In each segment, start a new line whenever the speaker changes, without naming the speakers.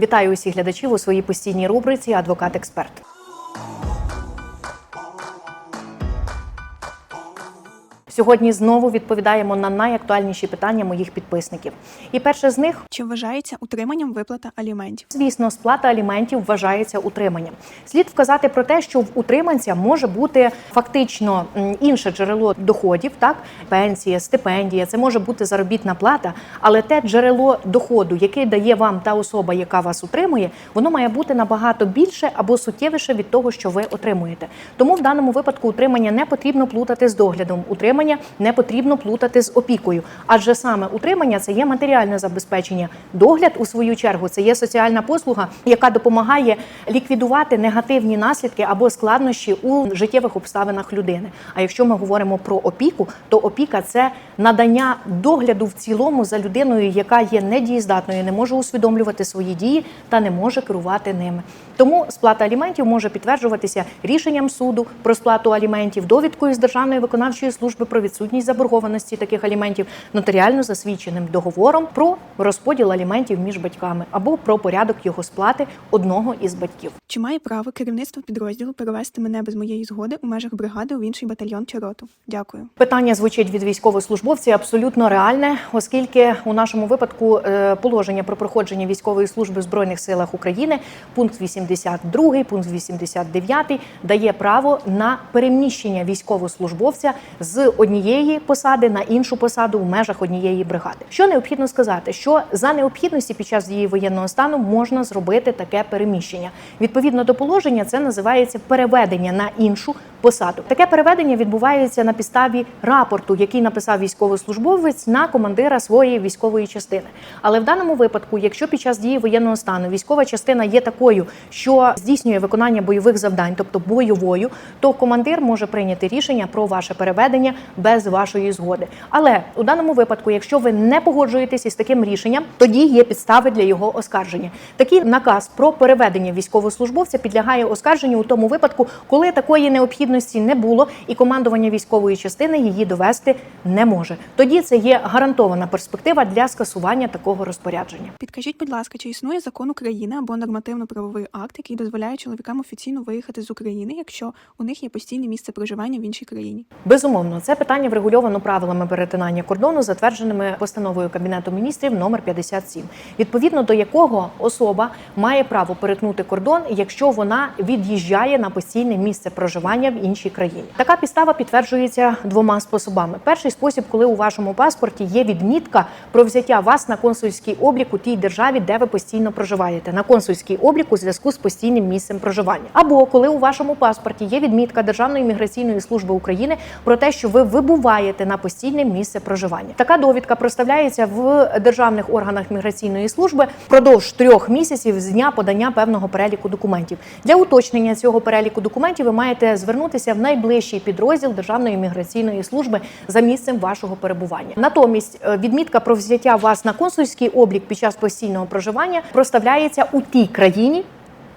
Вітаю усіх глядачів у своїй постійній рубриці Адвокат-експерт. Сьогодні знову відповідаємо на найактуальніші питання моїх підписників. І перше з них
Чи вважається утриманням виплата аліментів?
Звісно, сплата аліментів вважається утриманням. Слід вказати про те, що в утриманця може бути фактично інше джерело доходів, так пенсія, стипендія, це може бути заробітна плата, але те джерело доходу, яке дає вам та особа, яка вас утримує, воно має бути набагато більше або суттєвіше від того, що ви отримуєте. Тому в даному випадку утримання не потрібно плутати з доглядом. Утримання не потрібно плутати з опікою, адже саме утримання це є матеріальне забезпечення. Догляд, у свою чергу, це є соціальна послуга, яка допомагає ліквідувати негативні наслідки або складнощі у життєвих обставинах людини. А якщо ми говоримо про опіку, то опіка це надання догляду в цілому за людиною, яка є недієздатною, не може усвідомлювати свої дії та не може керувати ними. Тому сплата аліментів може підтверджуватися рішенням суду про сплату аліментів, довідкою з Державної виконавчої служби про відсутність заборгованості таких аліментів, нотаріально засвідченим договором про розподіл аліментів між батьками або про порядок його сплати одного із батьків.
Чи має право керівництво підрозділу перевести мене без моєї згоди у межах бригади у інший батальйон чи роту? Дякую.
Питання звучить від військовослужбовців абсолютно реальне, оскільки у нашому випадку е, положення про проходження військової служби в збройних силах України, пункт 82, пункт 89 дає право на переміщення військовослужбовця з однієї посади на іншу посаду в межах однієї бригади. Що необхідно сказати, що за необхідності під час дії воєнного стану можна зробити таке переміщення. Відповідно до положення, це називається переведення на іншу посаду. Таке переведення відбувається на підставі рапорту, який написав військовослужбовець на командира своєї військової частини. Але в даному випадку, якщо під час дії воєнного стану військова частина є такою, що здійснює виконання бойових завдань, тобто бойовою, то командир може прийняти рішення про ваше переведення без вашої згоди. Але у даному випадку, якщо ви не погоджуєтесь із таким рішенням, тоді є підстави для його оскарження. Такий наказ про переведення військовослужбовця підлягає оскарженню у тому випадку, коли такої необхідності не було, і командування військової частини її довести не може. Тоді це є гарантована перспектива для скасування такого розпорядження.
Підкажіть, будь ласка, чи існує закон України або нормативно-правовий акт, який дозволяє чоловікам офіційно виїхати з України, якщо у них є постійне місце проживання в іншій країні?
Безумовно, це питання врегульовано правилами перетинання кордону, затвердженими постановою Кабінету міністрів номер 57, відповідно до якого особа має право перетнути кордон, якщо вона від'їжджає на постійне місце проживання в іншій країні. Така підстава підтверджується двома способами. Перший спосіб, коли у вашому паспорті є відмітка про взяття вас на консульський облік у тій державі, де ви постійно проживаєте, на консульський облік у зв'язку з постійним місцем проживання, або коли у вашому паспорті є відмітка Державної міграційної служби України про те, що ви вибуваєте на постійне місце проживання. Така довідка проставляється в державних органах міграційної служби впродовж трьох місяців з дня подання певного переліку документів. Для уточнення цього переліку документів ви маєте звернутися в найближчий підрозділ Державної міграційної служби за місцем вашого перебування. Натомість е, відмітка про взяття вас на консульський облік під час постійного проживання проставляється у тій країні,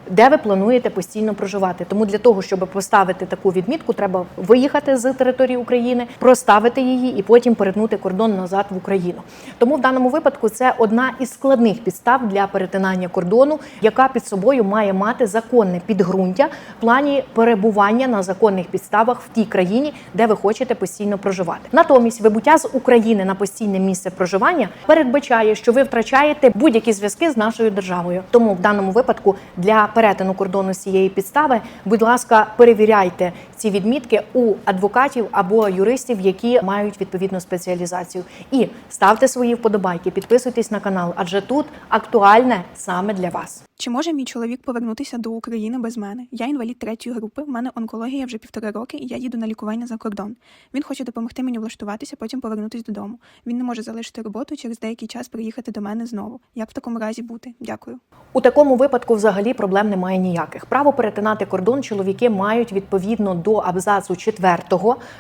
де ви плануєте постійно проживати. Тому для того, щоб поставити таку відмітку, треба виїхати з території України, проставити її і потім перетнути кордон назад в Україну. Тому в даному випадку це одна із складних підстав для перетинання кордону, яка під собою має мати законне підґрунтя в плані перебування на законних підставах в тій країні, де ви хочете постійно проживати. Натомість вибуття з України на постійне місце проживання передбачає, що ви втрачаєте будь-які зв'язки з нашою державою. Тому в даному випадку для перетину кордону з цієї підстави, будь ласка, перевіряйте ці відмітки у адвокатів або юристів, які мають відповідну спеціалізацію. І ставте свої вподобайки, підписуйтесь на канал, адже тут актуальне саме для вас.
Чи може мій чоловік повернутися до України без мене? Я інвалід третьої групи, в мене онкологія вже півтора роки, і я їду на лікування за кордон. Він хоче допомогти мені влаштуватися, потім повернутися додому. Він не може залишити роботу через деякий час приїхати до мене знову. Як в такому разі бути? Дякую.
У такому випадку взагалі проблем немає ніяких. Право перетинати кордон чоловіки мають відповідно до абзацу 4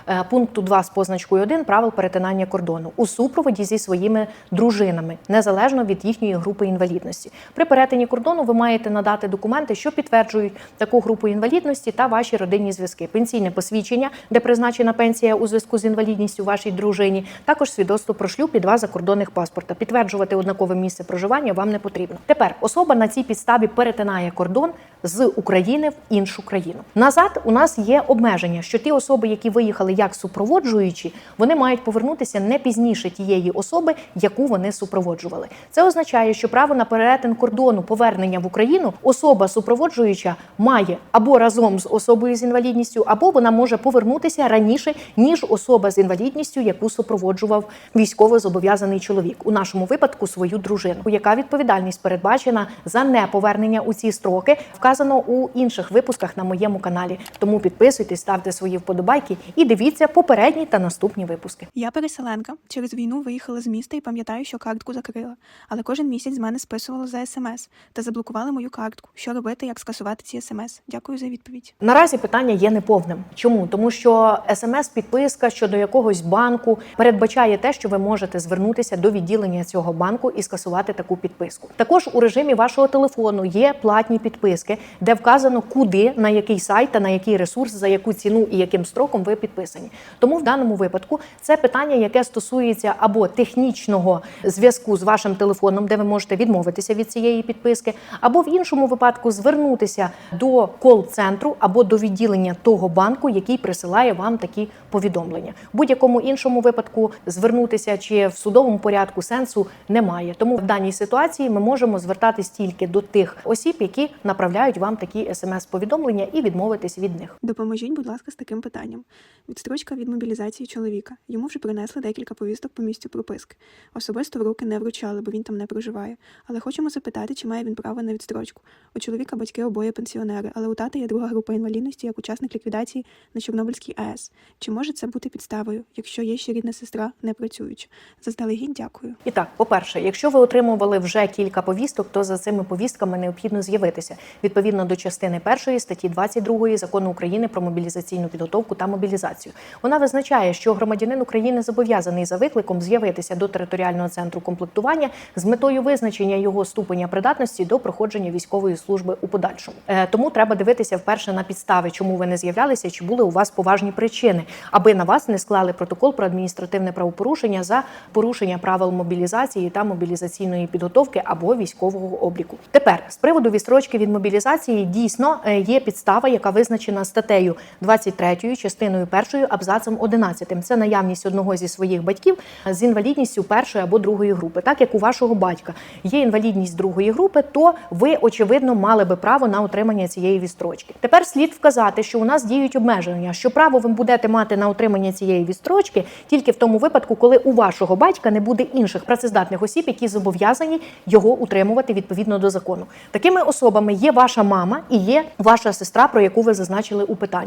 е, пункту 2 з позначкою 1 правил перетинання кордону у супроводі зі своїми дружинами, незалежно від їхньої групи інвалідності. При перетині кордону ви маєте надати документи, що підтверджують таку групу інвалідності та ваші родинні зв'язки. Пенсійне посвідчення, де призначена пенсія у зв'язку з інвалідністю вашій дружині, також свідоцтво про шлюб і два закордонних паспорта. Підтверджувати однакове місце проживання вам не потрібно. Тепер особа на цій підставі перетинає кордон з України в іншу країну. Назад у нас є обмеження, що ті особи, які виїхали як супроводжуючі, вони мають повернутися не пізніше тієї особи, яку вони супроводжували. Це означає, що право на перетин кордону повернення в Україну особа супроводжуюча має або разом з особою з інвалідністю, або вона може повернутися раніше ніж особа з інвалідністю, яку супроводжував військово зобов'язаний чоловік. У нашому випадку свою дружину. Яка відповідальність передбачена за неповернення у ці строки, вказано у інших випусках на моєму каналі. Тому підписуйтесь, ставте свої вподобайки і дивіться попередні та наступні випуски.
Я переселенка. Через війну виїхала з міста і пам'ятаю, що картку закрила. Але кожен місяць з мене списувало за смс та заблокували мою картку. Що робити, як скасувати ці смс? Дякую за відповідь.
Наразі питання є неповним. Чому? Тому що смс-підписка щодо якогось банку передбачає те, що ви можете звернутися до відділення цього банку і скасувати таку підписку. Також у режимі вашого телефону є платні підписки, де вказано, куди, на який сайт та на який ресурс, за яку ціну і яким строком ви підписані. Тому в даному випадку це питання, яке стосується або технічного зв'язку з вашим телефоном, де ви можете відмовитися від цієї підписки, або в іншому випадку звернутися до кол-центру або до відділення того банку, який присилає вам такі повідомлення. В будь-якому іншому випадку звернутися чи в судовому порядку сенсу немає. Тому в даній ситуації ми можемо звертатись тільки до тих осіб, які направляють вам такі смс-повідомлення, і відмовитись від них.
Допоможіть, будь ласка, з таким питанням. Відстрочка від мобілізації чоловіка. Йому вже принесли декілька повісток по місцю прописки. Особисто в руки не вручали, бо він там не проживає. Але хочемо запитати, чи має він право на відстрочку. У чоловіка батьки обоє пенсіонери, але у тата є друга група інвалідності як учасник ліквідації на Чорнобильській АЕС. Чи може це бути підставою, якщо є ще рідна сестра, не працююча? Заздалегідь дякую.
І так, по-перше, якщо ви отримували вже кілька повісток, то за цими повістками необхідно з'явитися відповідно до частини першої статті 22 закону України про мобілізаційну підготовку та мобілізацію. Вона визначає, що громадянин України зобов'язаний за викликом з'явитися до територіального центру комплектування з метою визначення його ступеня придатності до проходження військової служби у подальшому. Е, тому треба дивитися вперше на підстави, чому ви не з'являлися, чи були у вас поважні причини, аби на вас не склали протокол про адміністративне правопорушення за порушення правил мобілізації та мобілізаційної підготовки або військового обліку. Тепер з приводу відстрочки від мобілізації дійсно е, є підстава, яка визначена статтею 23 частиною 1 абзацем 11. Це наявність одного зі своїх батьків з інвалідністю першої або другої групи. Так як у вашого батька є інвалідність другої групи, то ви очевидно мали би право на отримання цієї відстрочки. Тепер слід вказати, що у нас діють обмеження, що право ви будете мати на отримання цієї відстрочки тільки в тому випадку, коли у вашого батька не буде інших працездатних осіб, які зобов'язані його утримувати відповідно до закону. Такими особами є ваша мама і є ваша сестра, про яку ви зазначили у питанні.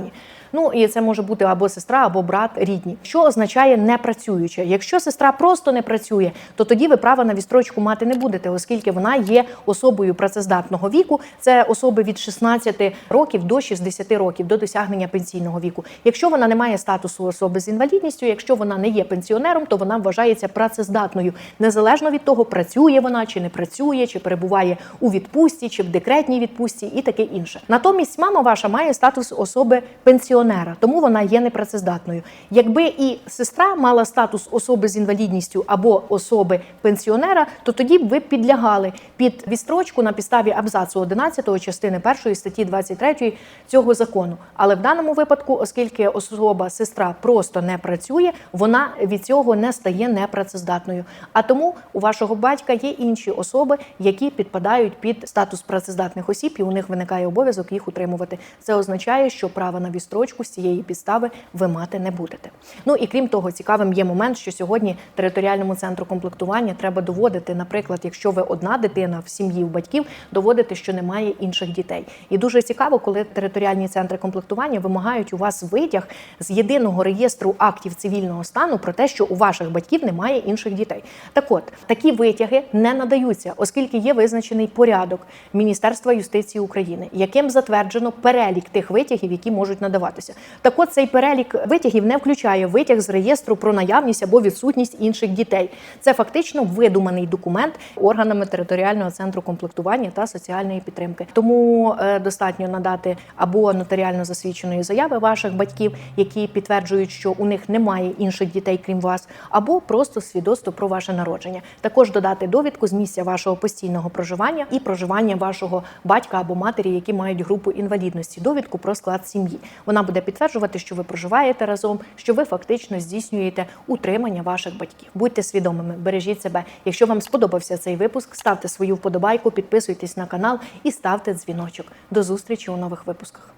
Ну і це може бути або сестра, або брат рідні. Що означає не працююча? Якщо сестра просто не працює, то тоді ви права на відстрочку мати не будете, оскільки вона є особою працездатного віку. Це особи від 16 років до 60 років до досягнення пенсійного віку. Якщо вона не має статусу особи з інвалідністю, якщо вона не є пенсіонером, то вона вважається працездатною, незалежно від того, працює вона чи не працює, чи перебуває у відпустці, чи в декретній відпустці, і таке інше. Натомість мама ваша має статус особи пенсіонера, тому вона є непрацездатною. Якби і сестра мала статус особи з інвалідністю або особи пенсіонера, то тоді б ви підлягали під відстрочку на підставі абзацу 11 частини 1 статті 23 цього закону. Але в даному випадку, оскільки особа сестра просто не працює, вона від цього не стає непрацездатною. А тому у вашого батька є інші особи, які підпадають під статус працездатних осіб, і у них виникає обов'язок їх утримувати. Це означає, що право на відстрочку з цієї підстави ви мати не будете. Ну і крім того, цікавим є момент, що сьогодні територіальному центру комплектування треба доводити, наприклад, якщо ви одна дитина в сім'ї у батьків, доводити, що немає інших дітей. І дуже цікаво, коли територіальні центри комплектування вимагають у вас витяг з єдиного реєстру актів цивільного стану про те, що у ваших батьків немає інших дітей. Так от такі витяги не надаються, оскільки є визначений порядок Міністерства юстиції. України, яким затверджено перелік тих витягів, які можуть надаватися. Так от цей перелік витягів не включає витяг з реєстру про наявність або відсутність інших дітей. Це фактично видуманий документ органами територіального центру комплектування та соціальної підтримки. Тому е, достатньо надати або нотаріально засвідченої заяви ваших батьків, які підтверджують, що у них немає інших дітей, крім вас, або просто свідоцтво про ваше народження. Також додати довідку з місця вашого постійного проживання і проживання вашого батька або матері, які мають групу інвалідності. Довідку про склад сім'ї. Вона буде підтверджувати, що ви проживаєте разом, що ви фактично здійснюєте утримання ваших батьків. Будьте свідомими, бережіть себе. Якщо вам сподобався цей випуск, ставте свою вподобайку, підписуйтесь на канал і ставте дзвіночок. До зустрічі у нових випусках.